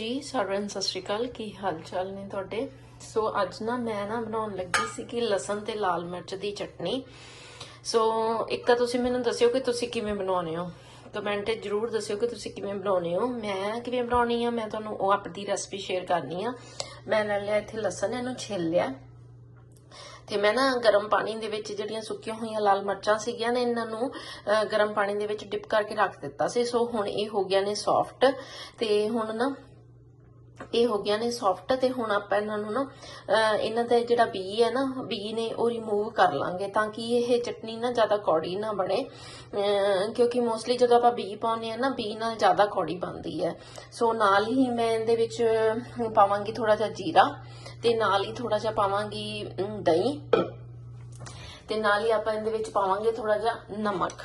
ਜੀ, ਸਾਰਿਆਂ ਨੂੰ ਸਤਿ ਸ਼੍ਰੀ ਅਕਾਲ। ਕੀ ਹਾਲ ਚਾਲ ਨੇ ਤੁਹਾਡੇ? ਸੋ, ਅੱਜ ਨਾ ਮੈਂ ਨਾ ਬਣਾਉਣ ਲੱਗੀ ਸੀ ਕਿ ਲਸਣ ਤੇ ਲਾਲ ਮਿਰਚ ਦੀ ਚਟਨੀ। ਸੋ, ਇੱਕ ਤਾਂ ਤੁਸੀਂ ਮੈਨੂੰ ਦੱਸਿਓ ਕਿ ਤੁਸੀਂ ਕਿਵੇਂ ਬਣਾਉਣੇ ਹੋ? ਕਮੈਂਟ 'ਚ ਜਰੂਰ ਦੱਸਿਓ ਕਿ ਤੁਸੀਂ ਕਿਵੇਂ ਬਣਾਉਣੇ ਹੋ। ਮੈਂ ਕਿਵੇਂ ਬਣਾਉਣੀ ਆ? ਮੈਂ ਤੁਹਾਨੂੰ ਉਹ ਆਪਣੀ ਰੈਸਪੀ ਸ਼ੇਅਰ ਕਰਨੀ ਆ। ਮੈਂ ਲੈ ਲਿਆ ਇੱਥੇ ਲਸਣ, ਇਹਨੂੰ ਛਿੱਲ ਲਿਆ। ਤੇ ਮੈਂ ਨਾ ਗਰਮ ਪਾਣੀ ਦੇ ਵਿੱਚ ਜਿਹੜੀਆਂ ਸੁੱਕੀਆਂ ਹੋਈਆਂ ਲਾਲ ਮਿਰਚਾਂ ਸੀਗੀਆਂ ਨੇ, ਇਹਨਾਂ ਨੂੰ ਗਰਮ ਪਾਣੀ ਦੇ ਵਿੱਚ ਡਿਪ ਕਰਕੇ ਰੱਖ ਦਿੱਤਾ ਸੀ। ਸੋ, ਹੁਣ ਇਹ ਹੋ ਗਿਆ ਨੇ ਸੌਫਟ। ਤੇ ਹੁਣ ਨਾ ਇਹ ਹੋ ਗਿਆ ਨੇ ਸੌਫਟ ਤੇ ਹੁਣ ਆਪਾਂ ਇਹਨਾਂ ਨੂੰ ਨਾ ਇਹਨਾਂ ਦਾ ਜਿਹੜਾ ਬੀ ਹੈ ਨਾ, ਬੀ ਨੇ ਉਹ ਰਿਮੂਵ ਕਰ ਲਾਂਗੇ ਤਾਂ ਕਿ ਇਹ ਚਟਨੀ ਨਾ ਜ਼ਿਆਦਾ ਕੌੜੀ ਨਾ ਬਣੇ। ਕਿਉਂਕਿ ਮੋਸਟਲੀ ਜਦੋਂ ਆਪਾਂ ਬੀ ਪਾਉਂਦੇ ਆ ਨਾ, ਬੀ ਨਾਲ ਜ਼ਿਆਦਾ ਕੌੜੀ ਬਣਦੀ ਹੈ। ਸੋ ਨਾਲ ਹੀ ਮੈਂ ਇਹਦੇ ਵਿੱਚ ਪਾਵਾਂਗੀ ਥੋੜਾ ਜਿਹਾ ਜੀਰਾ ਤੇ ਨਾਲ ਹੀ ਥੋੜਾ ਜਿਹਾ ਪਾਵਾਂਗੀ ਦਹੀਂ। ਤੇ ਨਾਲ ਹੀ ਆਪਾਂ ਇਹਦੇ ਵਿੱਚ ਪਾਵਾਂਗੇ ਥੋੜਾ ਜਿਹਾ ਨਮਕ।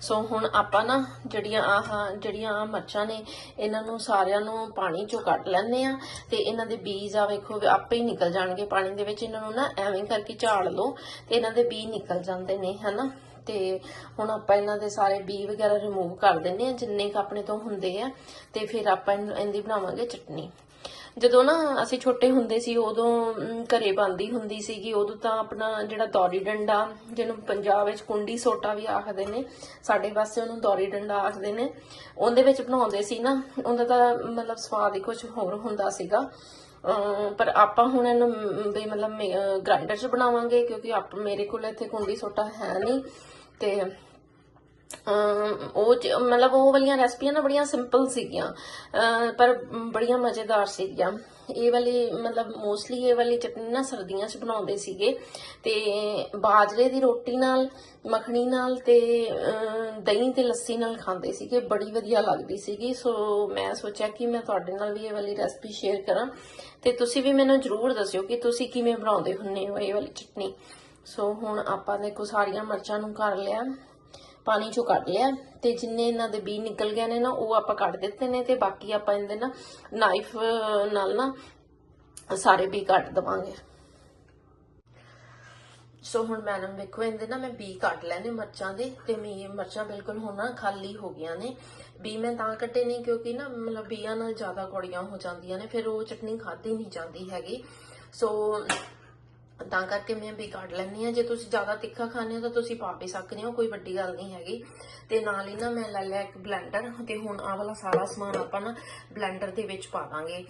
ਸੋ ਹੁਣ ਆਪਾਂ ਨਾ ਜਿਹੜੀਆਂ ਆਹ ਜਿਹੜੀਆਂ ਆਹ ਮਿਰਚਾਂ ਨੇ, ਇਹਨਾਂ ਨੂੰ ਸਾਰਿਆਂ ਨੂੰ ਪਾਣੀ ਚੋਂ ਕੱਢ ਲੈਂਦੇ ਆ ਤੇ ਇਹਨਾਂ ਦੇ ਬੀਜ ਆ ਵੇਖੋ ਆਪੇ ਹੀ ਨਿਕਲ ਜਾਣਗੇ ਪਾਣੀ ਦੇ ਵਿੱਚ। ਇਹਨਾਂ ਨੂੰ ਨਾ ਐਵੇਂ ਕਰਕੇ ਝਾੜ ਲਓ ਤੇ ਇਹਨਾਂ ਦੇ ਬੀ ਨਿਕਲ ਜਾਂਦੇ ਨੇ, ਹਨਾ? ਤੇ ਹੁਣ ਆਪਾਂ ਇਹਨਾਂ ਦੇ ਸਾਰੇ ਬੀ ਵਗੈਰਾ ਰਿਮੂਵ ਕਰ ਦਿੰਨੇ ਆ ਜਿੰਨੇ ਕ ਆਪਣੇ ਤੋਂ ਹੁੰਦੇ ਆ, ਤੇ ਫਿਰ ਆਪਾਂ ਇਹਨੂੰ- ਇਹਦੀ ਬਣਾਵਾਂਗੇ ਚਟਨੀ। ਜਦੋਂ ਨਾ ਅਸੀਂ ਛੋਟੇ ਹੁੰਦੇ ਸੀ, ਉਦੋਂ ਘਰੇ ਬੰਦੀ ਹੁੰਦੀ ਸੀਗੀ। ਉਦੋਂ ਤਾਂ ਆਪਣਾ ਜਿਹੜਾ ਦੌਰੀ ਡੰਡਾ, ਜਿਹਨੂੰ ਪੰਜਾਬ ਵਿੱਚ ਕੁੰਡੀ ਸੋਟਾ ਵੀ ਆਖਦੇ ਨੇ, ਸਾਡੇ ਪਾਸੇ ਉਹਨੂੰ ਦੌਰੀ ਡੰਡਾ ਆਖਦੇ ਨੇ, ਉਹਦੇ ਵਿੱਚ ਬਣਾਉਂਦੇ ਸੀ ਨਾ, ਉਹਦਾ ਤਾਂ ਮਤਲਬ ਸਵਾਦ ਹੀ ਕੁਝ ਹੋਰ ਹੁੰਦਾ ਸੀਗਾ। ਪਰ ਆਪਾਂ ਹੁਣ ਇਹਨੂੰ ਵੀ ਮਤਲਬ ਗ੍ਰਾਈਂਡਰ 'ਚ ਬਣਾਵਾਂਗੇ, ਕਿਉਂਕਿ ਆਪ, ਮੇਰੇ ਕੋਲ ਇੱਥੇ ਕੁੰਡੀ ਸੋਟਾ ਹੈ ਨਹੀਂ, ਤੇ ਉਹ ਚ- ਮਤਲਬ ਉਹ ਵਾਲੀਆਂ ਰੈਸਪੀਆਂ ਨਾ ਬੜੀਆਂ ਸਿੰਪਲ ਸੀਗੀਆਂ ਪਰ ਬੜੀਆਂ ਮਜ਼ੇਦਾਰ ਸੀਗੀਆਂ। ਇਹ ਵਾਲੀ, ਮਤਲਬ ਮੋਸਟਲੀ ਇਹ ਵਾਲੀ ਚਟਨੀ ਨਾ ਸਰਦੀਆਂ 'ਚ ਬਣਾਉਂਦੇ ਸੀਗੇ। ਤੇ ਬਾਜਰੇ ਦੀ ਰੋਟੀ ਨਾਲ, ਮੱਖਣੀ ਨਾਲ ਤੇ ਦਹੀਂ ਤੇ ਲੱਸੀ ਨਾਲ ਖਾਂਦੇ ਸੀਗੇ। ਬੜੀ ਵਧੀਆ ਲੱਗਦੀ ਸੀਗੀ। ਸੋ ਮੈਂ ਸੋਚਿਆ ਕਿ ਮੈਂ ਤੁਹਾਡੇ ਨਾਲ ਵੀ ਇਹ ਵਾਲੀ ਰੈਸਪੀ ਸ਼ੇਅਰ ਕਰਾਂ। ਤੇ ਤੁਸੀਂ ਵੀ ਮੈਨੂੰ ਜਰੂਰ ਦੱਸਿਓ ਕਿ ਤੁਸੀਂ ਕਿਵੇਂ ਬਣਾਉਂਦੇ ਹੁੰਨੇ ਹੋ ਇਹ ਵਾਲੀ ਚਟਨੀ। ਸੋ ਹੁਣ ਆਪਾਂ ਨੇ ਕੋ ਸਾਰੀਆਂ ਮਿਰਚਾਂ ਨੂੰ ਕਰ ਲਿਆ। ਪਾਣੀ ਚੋਂ ਕੱਢ ਲਿਆ ਤੇ ਜਿੰਨੇ ਇਹਨਾਂ ਦੇ ਬੀ ਨਿਕਲ ਗਏ ਨੇ ਨਾ, ਉਹ ਆਪਾਂ ਕੱਢ ਦਿੱਤੇ ਨੇ ਤੇ ਬਾਕੀ ਆਪਾਂ ਇਹਦੇ ਨਾ ਨਾਈਫ ਨਾਲ ਨਾ ਸਾਰੇ ਬੀ ਕੱਟ ਦਵਾਂਗੇ। ਸੋ ਹੁਣ ਮੈਡਮ ਵੇਖੋ, ਇਹਦੇ ਨਾ ਮੈਂ ਬੀ ਕੱਟ ਲੈਣੇ ਮਿਰਚਾਂ ਦੇ ਤੇ ਮੀ ਮਿਰਚਾਂ ਬਿਲਕੁਲ ਹੁਣ ਨਾ ਖਾਲੀ ਹੋ ਗਈਆਂ ਨੇ। ਬੀ ਮੈਂ ਤਾਂ ਕੱਟੇ ਨਹੀਂ ਕਿਉਂਕਿ ਨਾ ਮਤਲਬ ਬੀਆਂ ਨਾਲ ਜ਼ਿਆਦਾ ਕੌੜੀਆਂ ਹੋ ਜਾਂਦੀਆਂ ਨੇ, ਫਿਰ ਉਹ ਚਟਨੀ ਖਾਦੀ ਨਹੀਂ ਜਾਂਦੀ ਹੈਗੀ। ਸੋ ਤਾਂ ਕਰਕੇ ਮੈਂ ਵੀ ਕੱਢ ਲੈਣੀ ਆ ਜੇ ਤੁਸੀਂ ਜ਼ਿਆਦਾ ਤਿੱਖਾ ਖਾਣੇ ਹੋ ਤਾਂ ਤੁਸੀਂ ਪਾ ਵੀ ਸਕਦੇ ਹੋ, ਕੋਈ ਵੱਡੀ ਗੱਲ ਨਹੀਂ ਹੈਗੀ। ਤੇ ਨਾਲ ਹੀ ਨਾ ਮੈਂ ਲੈ ਲਿਆ ਇੱਕ ਬਲੈਂਡਰ ਤੇ ਹੁਣ ਆਹ ਵਾਲਾ ਸਾਰਾ ਸਮਾਨ ਆਪਾਂ ਨਾ ਬਲੈਂਡਰ ਦੇ ਵਿੱਚ ਪਾ ਦਾਂਗੇ।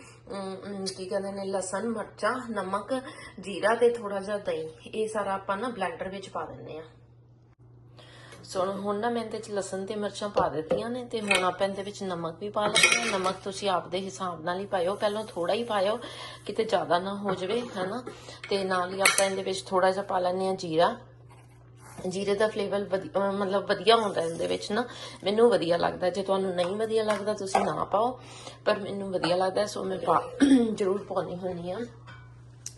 ਕੀ ਕਹਿੰਦੇ ਨੇ, ਲਸਣ, ਮਿਰਚਾਂ, ਨਮਕ, ਜੀਰਾ ਤੇ ਥੋੜਾ ਜਿਹਾ ਦਹੀਂ। ਇਹ ਸਾਰਾ ਆਪਾਂ ਨਾ ਬਲੈਂਡਰ ਵਿੱਚ ਪਾ ਦਿੰਨੇ ਆ ਸੋ ਹੁਣ ਨਾ ਮੈਂ ਇਹਦੇ ਵਿੱਚ ਲਸਣ ਤੇ ਮਿਰਚਾਂ ਪਾ ਦਿੱਤੀਆਂ ਨੇ ਤੇ ਹੁਣ ਆਪਾਂ ਇਹਦੇ ਵਿੱਚ ਨਮਕ ਵੀ ਪਾ ਲੈਣਾ ਨਮਕ ਤੁਸੀਂ ਆਪਦੇ ਹਿਸਾਬ ਨਾਲ ਹੀ ਪਾਇਓ। ਪਹਿਲਾਂ ਥੋੜਾ ਹੀ ਪਾਇਓ, ਕਿਤੇ ਜ਼ਿਆਦਾ ਨਾ ਹੋ ਜਾਵੇ, ਹੈਨਾ? ਤੇ ਨਾਲ ਹੀ ਆਪਾਂ ਇਹਦੇ ਵਿੱਚ ਥੋੜਾ ਜਿਹਾ ਪਾ ਲੈਣੇ ਆ ਜੀਰਾ। ਜੀਰੇ ਦਾ ਫਲੇਵਰ ਮਤਲਬ ਵਧੀਆ ਹੁੰਦਾ ਇਹਦੇ ਵਿੱਚ ਨਾ। ਮੈਨੂੰ ਵਧੀਆ ਲੱਗਦਾ। ਜੇ ਤੁਹਾਨੂੰ ਨਹੀਂ ਵਧੀਆ ਲੱਗਦਾ, ਤੁਸੀਂ ਨਾ ਪਾਓ। ਪਰ ਮੈਨੂੰ ਵਧੀਆ ਲੱਗਦਾ, ਸੋ ਮੈਂ ਪਾ ਜ਼ਰੂਰ ਪਾਉਣੀ ਹੁੰਦੀ ਆ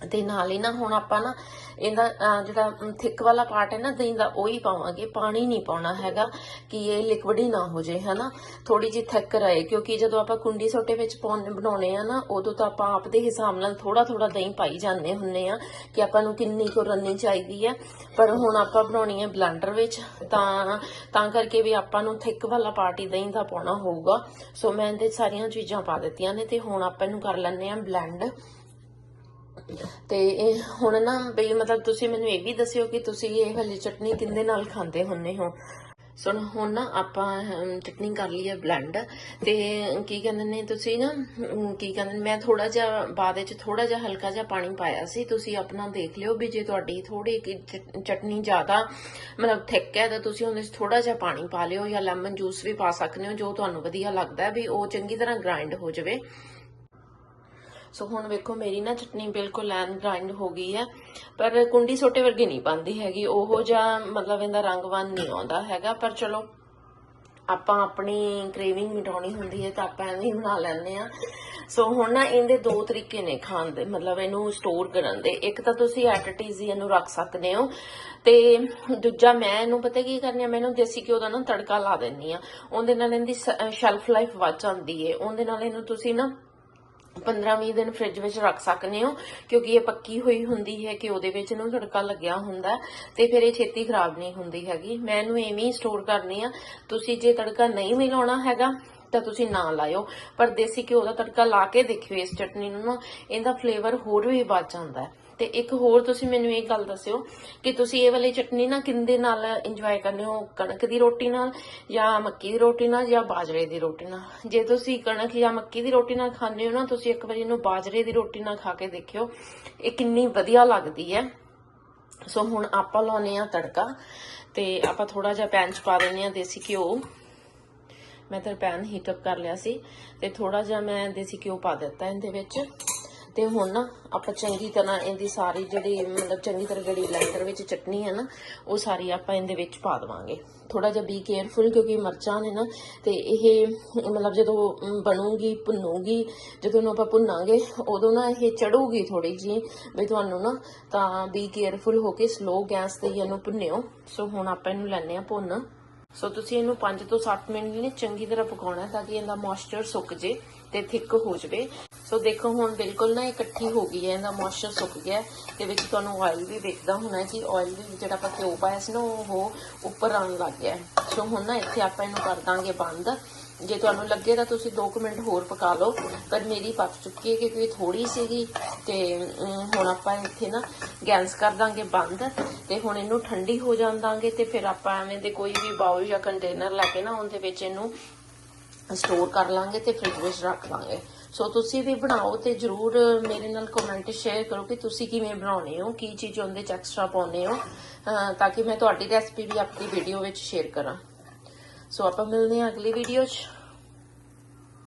ਤੇ ਨਾਲ ਹੀ ਨਾ, ਹੁਣ ਆਪਾਂ ਨਾ ਇਹਦਾ ਜਿਹੜਾ ਥਿਕ ਵਾਲਾ ਪਾਰਟ ਹੈ ਨਾ, ਦਹੀਂ ਦਾ, ਉਹ ਹੀ ਪਾਵਾਂਗੇ, ਪਾਣੀ ਨਹੀਂ ਪਾਉਣਾ ਹੈਗਾ ਕਿ ਇਹ ਲਿਕਵਿਡ ਹੀ ਨਾ ਹੋ ਜਾਏ, ਹਨਾ? ਥੋੜੀ ਜਿਹੀ ਥਿਕ ਰਹੇ, ਕਿਉਂਕਿ ਜਦੋਂ ਆਪਾਂ ਕੁੰਡੀ ਸੋਟੇ ਵਿੱਚ ਪਾਉਣ, ਬਣਾਉਣੇ ਆ ਨਾ, ਉਦੋਂ ਤਾਂ ਆਪਾਂ ਆਪ ਦੇ ਹਿਸਾਬ ਨਾਲ ਥੋੜਾ ਥੋੜਾ ਦਹੀਂ ਪਾਈ ਜਾਂਦੇ ਹੁੰਨੇ ਆ ਕਿ ਆਪਾਂ ਨੂੰ ਕਿੰਨੀ ਕੁ ਰੰਨੀ ਚਾਹੀਦੀ ਹੈ ਪਰ ਹੁਣ ਆਪਾਂ ਬਣਾਉਣੀ ਹੈ ਬਲੈਂਡਰ ਵਿੱਚ, ਤਾਂ ਤਾਂ ਕਰਕੇ ਵੀ ਆਪਾਂ ਨੂੰ ਥਿਕ ਵਾਲਾ ਪਾਰਟ ਹੀ ਦਹੀਂ ਦਾ ਪਾਉਣਾ ਹੋਊਗਾ। ਸੋ ਮੈਂ ਇਹਦੇ ਸਾਰੀਆਂ ਚੀਜ਼ਾਂ ਪਾ ਦਿੱਤੀਆਂ ਨੇ ਤੇ ਹੁਣ ਆਪਾਂ ਇਹਨੂੰ ਕਰ ਲੈਂਦੇ ਆ ਬਲੈਂਡ ਤੇ ਹੁਣ ਨਾ ਬਈ ਮਤਲਬ ਤੁਸੀਂ ਮੈਨੂੰ ਇਹ ਵੀ ਦੱਸਿਓ ਕਿ ਤੁਸੀਂ ਇਹ ਵਾਲੀ ਚਟਨੀ ਕਿੰਦੇ ਨਾਲ ਖਾਂਦੇ ਹੁੰਨੇ ਹੋ? ਸੋ ਹੁਣ ਨਾ ਆਪਾਂ ਚਟਨੀ ਕਰ ਲਈ ਹੈ ਬਲੈਂਡ ਤੇ ਕੀ ਕਹਿੰਦੇ ਨੇ ਤੁਸੀਂ ਨਾ ਕੀ ਕਹਿੰਦੇ ਮੈਂ ਥੋੜਾ ਜਿਹਾ ਬਾਅਦ ਵਿੱਚ ਥੋੜਾ ਜਿਹਾ ਹਲਕਾ ਜਿਹਾ ਪਾਣੀ ਪਾਇਆ ਸੀ, ਤੁਸੀਂ ਆਪਣਾ ਦੇਖ ਲਿਓ ਵੀ ਜੇ ਤੁਹਾਡੀ ਥੋੜੀ ਚਟਨੀ ਜ਼ਿਆਦਾ ਮਤਲਬ ਥਿਕ ਹੈ ਤਾਂ ਤੁਸੀਂ ਉਹਦੇ ਵਿੱਚ ਥੋੜਾ ਜਿਹਾ ਪਾਣੀ ਪਾ ਲਿਓ ਜਾਂ ਲੈਮਨ ਜੂਸ ਵੀ ਪਾ ਸਕਦੇ ਹੋ, ਜੋ ਤੁਹਾਨੂੰ ਵਧੀਆ ਲੱਗਦਾ ਵੀ ਉਹ ਚੰਗੀ ਤਰ੍ਹਾਂ ਗ੍ਰਾਈਂਡ ਹੋ ਜਾਵੇ। ਸੋ ਹੁਣ ਵੇਖੋ, ਮੇਰੀ ਨਾ ਚਟਨੀ ਬਿਲਕੁਲ ਐਨ ਗ੍ਰਾਈਂਡ ਹੋ ਗਈ ਹੈ, ਪਰ ਕੁੰਡੀ ਸੋਟੇ ਵਰਗੀ ਨਹੀਂ ਬਣਦੀ ਹੈਗੀ। ਉਹੋ ਜਿਹਾ ਮਤਲਬ ਇਹਦਾ ਰੰਗਵਾਨ ਨਹੀਂ ਆਉਂਦਾ ਹੈਗਾ, ਪਰ ਚਲੋ, ਆਪਾਂ ਆਪਣੀ ਕ੍ਰੇਵਿੰਗ ਮਿਟਾਉਣੀ ਹੁੰਦੀ ਹੈ ਤਾਂ ਆਪਾਂ ਐਵੇਂ ਹੀ ਬਣਾ ਲੈਂਦੇ ਆ ਸੋ ਹੁਣ ਨਾ ਇਹਦੇ ਦੋ ਤਰੀਕੇ ਨੇ ਖਾਣ ਦੇ, ਮਤਲਬ ਇਹਨੂੰ ਸਟੋਰ ਕਰਨ ਦੇ। ਇੱਕ ਤਾਂ ਤੁਸੀਂ ਐਟਟੀਜ਼ ਇਹਨੂੰ ਰੱਖ ਸਕਦੇ ਹੋ, ਤੇ ਦੂਜਾ ਮੈਂ ਇਹਨੂੰ ਪਤਾ ਕੀ ਕਰਨੀ ਆ ਮੈਨੂੰ ਦੇਸੀ ਘਿਓ ਦਾ ਨਾ ਤੜਕਾ ਲਾ ਦਿੰਨੀ ਆ। ਉਹਦੇ ਨਾਲ ਇਹਦੀ ਸ਼ੈਲਫ ਲਾਈਫ ਵੱਧ ਜਾਂਦੀ ਹੈ ਉਹਦੇ ਨਾਲ ਇਹਨੂੰ ਤੁਸੀਂ ਨਾ 15-20 ਦਿਨ ਫ੍ਰਿਜ ਵਿੱਚ ਰੱਖ ਸਕਦੇ ਹੋ, ਕਿਉਂਕਿ ਇਹ ਪੱਕੀ ਹੋਈ ਹੁੰਦੀ ਹੈ ਕਿ ਉਹਦੇ ਵਿੱਚ ਨੂੰ ਤੜਕਾ ਲੱਗਿਆ ਹੁੰਦਾ ਤੇ ਫਿਰ ਇਹ ਛੇਤੀ ਖਰਾਬ ਨਹੀਂ ਹੁੰਦੀ ਹੈਗੀ। ਮੈਂ ਇਹਨੂੰ ਐਵੇਂ ਹੀ ਸਟੋਰ ਕਰਨੀ ਆ ਤੁਸੀਂ ਜੇ ਤੜਕਾ ਨਹੀਂ ਮਿਲਾਉਣਾ ਹੈਗਾ, ਤਾਂ ਤੁਸੀਂ ਨਾ ਲਾਇਓ। ਪਰ ਦੇਸੀ ਘਿਓ ਦਾ ਤੜਕਾ ਲਾ ਕੇ ਦੇਖਿਓ ਇਸ ਚਟਨੀ ਨੂੰ ਨਾ, ਇਹਦਾ ਫਲੇਵਰ ਹੋਰ ਵੀ ਵੱਧ ਜਾਂਦਾ ਹੈ। ਤੇ ਇੱਕ ਹੋਰ ਤੁਸੀਂ ਮੈਨੂੰ ਇਹ ਗੱਲ ਦੱਸਿਓ ਕਿ ਤੁਸੀਂ ਇਹ ਵਾਲੀ ਚਟਨੀ ਨਾ ਕਿੰਦੇ ਨਾਲ ਇੰਜੋਏ ਕਰਨੇ ਹੋ? ਕਣਕ ਦੀ ਰੋਟੀ ਨਾਲ ਜਾਂ ਮੱਕੀ ਦੀ ਰੋਟੀ ਨਾਲ ਜਾਂ ਬਾਜਰੇ ਦੀ ਰੋਟੀ ਨਾਲ? ਜੇ ਤੁਸੀਂ ਕਣਕ ਜਾਂ ਮੱਕੀ ਦੀ ਰੋਟੀ ਨਾਲ ਖਾਂਦੇ ਹੋ ਨਾ, ਤੁਸੀਂ ਇੱਕ ਵਾਰੀ ਇਹਨੂੰ ਬਾਜਰੇ ਦੀ ਰੋਟੀ ਨਾਲ ਖਾ ਕੇ ਦੇਖਿਓ। ਇਹ ਕਿੰਨੀ ਵਧੀਆ ਲੱਗਦੀ ਹੈ। ਸੋ ਹੁਣ ਆਪਾਂ ਲਾਉਨੇ ਆ ਤੜਕਾ ਤੇ ਆਪਾਂ ਥੋੜਾ ਜਿਹਾ ਪੈਨ ਚ ਪਾ ਦਿੰਨੇ ਆ ਦੇਸੀ ਘਿਓ। ਮੈਂ ਤਾਂ ਪੈਨ ਹੀਟ ਅਪ ਕਰ ਲਿਆ ਸੀ ਤੇ ਥੋੜਾ ਜਿਹਾ ਮੈਂ ਦੇਸੀ ਘਿਓ ਪਾ ਦਿੱਤਾ ਇਹਦੇ ਵਿੱਚ। ਤੇ ਹੁਣ ਨਾ ਆਪਾਂ ਚੰਗੀ ਤਰ੍ਹਾਂ ਇਹਦੀ ਸਾਰੀ ਜਿਹੜੀ ਮਤਲਬ ਚੰਗੀ ਤਰ੍ਹਾਂ ਜਿਹੜੀ ਬਲੈਂਡਰ ਵਿੱਚ ਚਟਨੀ ਹੈ ਨਾ, ਉਹ ਸਾਰੀ ਆਪਾਂ ਇਹਦੇ ਵਿੱਚ ਪਾ ਦੇਵਾਂਗੇ। ਥੋੜਾ ਜਿਹਾ ਬੀ ਕੇਅਰਫੁਲ ਕਿਉਂਕਿ ਮਿਰਚਾਂ ਨੇ ਨਾ, ਤੇ ਇਹ ਮਤਲਬ ਜਦੋਂ ਬਣੂਗੀ, ਭੁੰਨੂਗੀ, ਜਦੋਂ ਨੂੰ ਆਪਾਂ ਭੁੰਨਾਂਗੇ, ਉਦੋਂ ਨਾ ਇਹ ਚੜੂਗੀ ਥੋੜੀ ਜੀ ਵੀ ਤੁਹਾਨੂੰ ਨਾ ਤਾਂ ਬੀ ਕੇਅਰਫੁਲ ਹੋ ਕੇ ਸਲੋ ਗੈਸ ਤੇ ਹੀ ਇਹਨੂੰ ਭੁੰਨਿਓ। ਸੋ ਹੁਣ ਆਪਾਂ ਇਹਨੂੰ ਲੈਣੇ ਆ ਭੁੰਨ। ਸੋ ਤੁਸੀਂ ਇਹਨੂੰ 5 ਤੋਂ 7 ਮਿੰਟ ਲਈ ਚੰਗੀ ਤਰ੍ਹਾਂ ਪਕਾਉਣਾ ਤਾਂ ਕਿ ਇਹਦਾ ਮੋਇਸਚਰ ਸੁੱਕ ਜੇ ਤੇ ਥਿੱਕ ਹੋ ਜਵੇ। ਸੋ ਦੇਖੋ, ਹੁਣ ਬਿਲਕੁਲ ਨਾ ਇਹ ਇਕੱਠੀ ਹੋ ਗਈ ਹੈ, ਇਹਦਾ ਮੋਇਸਚਰ ਸੁੱਕ ਗਿਆ ਹੈ, ਤੇ ਵਿੱਚ ਤੁਹਾਨੂੰ ਆਇਲ ਵੀ ਵੇਖਦਾ ਹੋਣਾ ਕਿ ਆਇਲ ਵੀ ਜਿਹੜਾ ਆਪਾਂ ਘਿਓ ਪਾਇਆ ਸੀ ਨਾ, ਉਹ ਉੱਪਰ ਆਉਣ ਲੱਗ ਗਿਆ ਸੋ ਹੁਣ ਨਾ ਇੱਥੇ ਆਪਾਂ ਇਹਨੂੰ ਕਰ ਦਾਂਗੇ ਬੰਦ। ਜੇ ਤੁਹਾਨੂੰ ਲੱਗੇ ਤਾਂ ਤੁਸੀਂ 2 ਮਿੰਟ ਹੋਰ ਪਕਾ ਲਓ, ਪਰ ਮੇਰੀ ਪੱਕ ਚੁੱਕੀ ਹੈ ਕਿਉਂਕਿ ਇਹ ਥੋੜੀ ਸੀਗੀ, ਤੇ ਹੁਣ ਆਪਾਂ ਇੱਥੇ ਨਾ ਗੈਸ ਕਰ ਦਾਂਗੇ ਬੰਦ, ਤੇ ਹੁਣ ਇਹਨੂੰ ਠੰਡੀ ਹੋ ਜਾਣ ਦਾਂਗੇ, ਤੇ ਫਿਰ ਆਪਾਂ ਐਵੇਂ ਦੇ ਕੋਈ ਵੀ ਬਾਉਲ ਜਾਂ ਕੰਟੇਨਰ ਲੈ ਕੇ ਨਾ, ਉਹਦੇ ਵਿੱਚ ਇਹਨੂੰ ਸਟੋਰ ਕਰ ਲਾਂਗੇ ਤੇ ਫ੍ਰਿਜ ਵਿੱਚ ਰੱਖ ਲਾਂਗੇ। ਸੋ ਤੁਸੀਂ ਵੀ ਬਣਾਓ ਤੇ ਜਰੂਰ ਮੇਰੇ ਨਾਲ ਕਮੈਂਟ ਸ਼ੇਅਰ ਕਰੋ ਕਿ ਤੁਸੀਂ ਕਿਵੇਂ ਬਣਾਉਣੇ ਹੋ, ਕੀ ਚੀਜ਼ ਉਹਦੇ ਚ ਐਕਸਟਰਾ ਪਾਉਨੇ ਹੋ ਤਾਂ ਕਿ ਮੈਂ ਤੁਹਾਡੀ ਰੈਸਪੀ ਵੀ ਆਪਣੀ ਵੀਡੀਓ ਵਿੱਚ ਸ਼ੇਅਰ ਕਰਾਂ। ਸੋ ਆਪਾਂ ਮਿਲਦੇ ਹਾਂ ਅਗਲੀ ਵੀਡੀਓ 'ਚ।